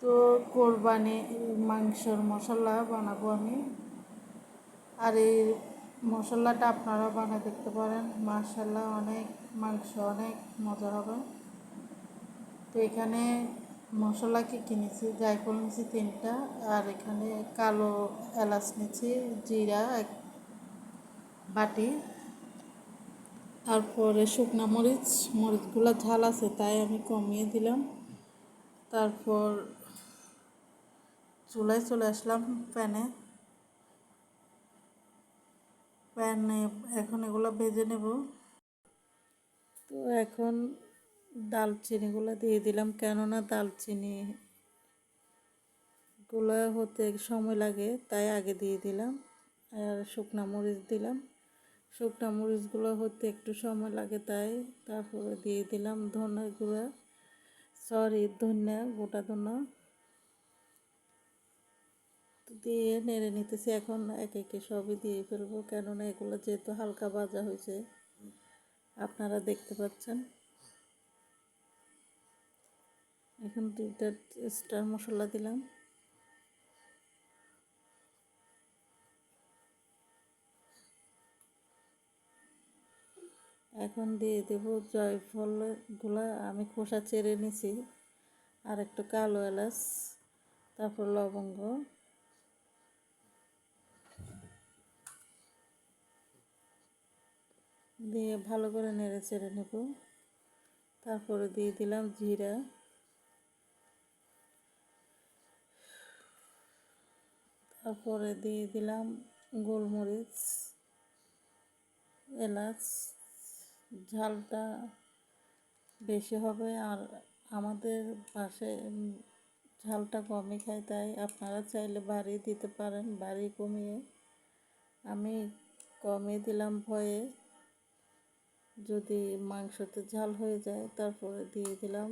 তো কোরবানি মাংসর মশলা বানাবো আমি। আর এই মশলাটা আপনারা বানিয়ে দেখতে পারেন। মাশাল্লাহ অনেক মাংস, অনেক মজা হবে। তো এখানে মশলা কি কিনেছি জায়ফল নিয়েছি তিনটা, আর এখানে কালো এলাচ নিয়েছি, জিরা এক বাটি, তারপরে শুকনা মরিচ, মরিচগুলো ঝাল আছে তাই আমি কমিয়ে দিলাম। তারপর চুলায় চলে আসলাম প্যানে। প্যানে এখন এগুলো ভেজে নেব। তো এখন দালচিনিগুলো দিয়ে দিলাম, কেননা দালচিনি গুলো হতে সময় লাগে, তাই আগে দিয়ে দিলাম। আর শুকনা মরিচ দিলাম। শুকনা মরিচগুলো হতে একটু সময় লাগে, তাই তারপরে দিয়ে দিলাম ধনে গুঁড়া, সরি ধনিয়া, গোটা ধনা দিয়ে নেড়ে নিতেছি। এখন এক একে সবই দিয়ে ফেলব। কেননা এগুলো যেহেতু হালকা ভাজা হয়েছে, আপনারা দেখতে পাচ্ছেন। এখন দুইটা স্টার মশলা দিলাম। এখন দিয়ে দেব জয়ফলগুলো। আমি খোসা চেড়ে নিছি। আর একটু কালো এলাচ, তারপর লবঙ্গ। দিয়ে ভালো করে নেড়ে চেড়ে নেব। তারপরে দিয়ে দিলাম জিরা। তারপরে দিয়ে দিলাম গোলমরিচ, এলাচ, ঝালটা বেশি হবে আর আমাদের পাশে ঝালটা কমই খায়, তাই আপনারা চাইলে বাড়িয়ে দিতে পারেন, বাড়ি কমিয়ে। আমি কমিয়ে দিলাম ভয়ে। যদি মাংসতে ঝাল হয়ে যায়, তারপরে দিয়ে দিলাম,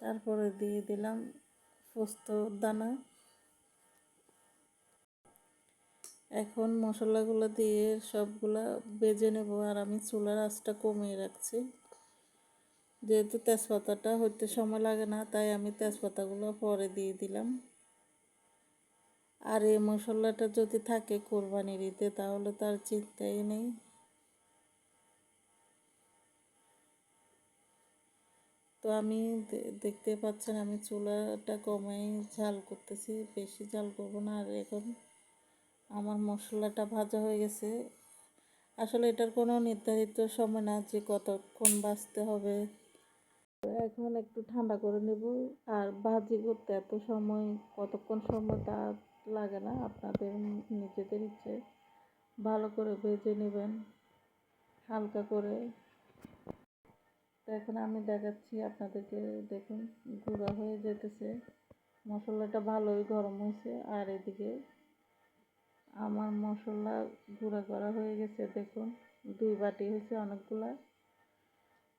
তারপরে দিয়ে দিলাম পোস্ত দানা। এখন মশলাগুলো দিয়ে সবগুলা বেজে নেব আর আমি চুলার আঁচটা কমিয়ে রাখছি। যেহেতু তেজপাতাটা হইতে সময় লাগে না, তাই আমি তেজপাতাগুলো পরে দিয়ে দিলাম। আর এই মশলাটা যদি থাকে কোরবানির ঈদে, তাহলে তার চিন্তাই নেই। তো আমি দেখতে পাচ্ছেন আমি চুলাটা কমাই ঝাল করতেছি, বেশি ঝাল করব না। আর এখন আমার মশলাটা ভাজা হয়ে গেছে। আসলে এটার কোনো নির্ধারিত সময় না যে কতক্ষণ বাঁচতে হবে। এখন একটু ঠান্ডা করে নেব। আর ভাজি করতে এত সময়, কতক্ষণ সময় তা লাগে না, আপনাদের নিজেদের ইচ্ছে। ভালো করে ভেজে নেবেন, হালকা করে। তো এখন আমি দেখাচ্ছি আপনাদেরকে, দেখুন, গুঁড়া হয়ে যেতেছে। মশলাটা ভালোই গরম হয়েছে। আর এদিকে আমার মশলা গুঁড়া করা হয়ে গেছে, দেখুন, দুই বাটি হয়েছে অনেকগুলা।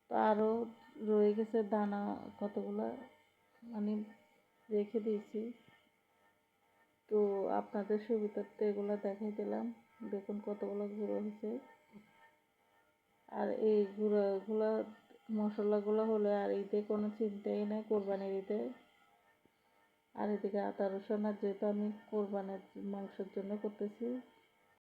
তো আরও রয়ে গেছে দানা কতগুলা মানে রেখে দিয়েছি। তো আপনাদের সুবিধার্থে এগুলো দেখাই দিলাম। দেখুন কতগুলো গুঁড়ো হয়েছে। আর এই গুঁড়োগুলো, মশলাগুলো হলে আর ঈদে কোনো চিন্তাই নাই কোরবানির ঈদে। আর এদিকে আদা রসুন আর যেহেতু আমি কোরবানের মাংসের জন্য করতেছি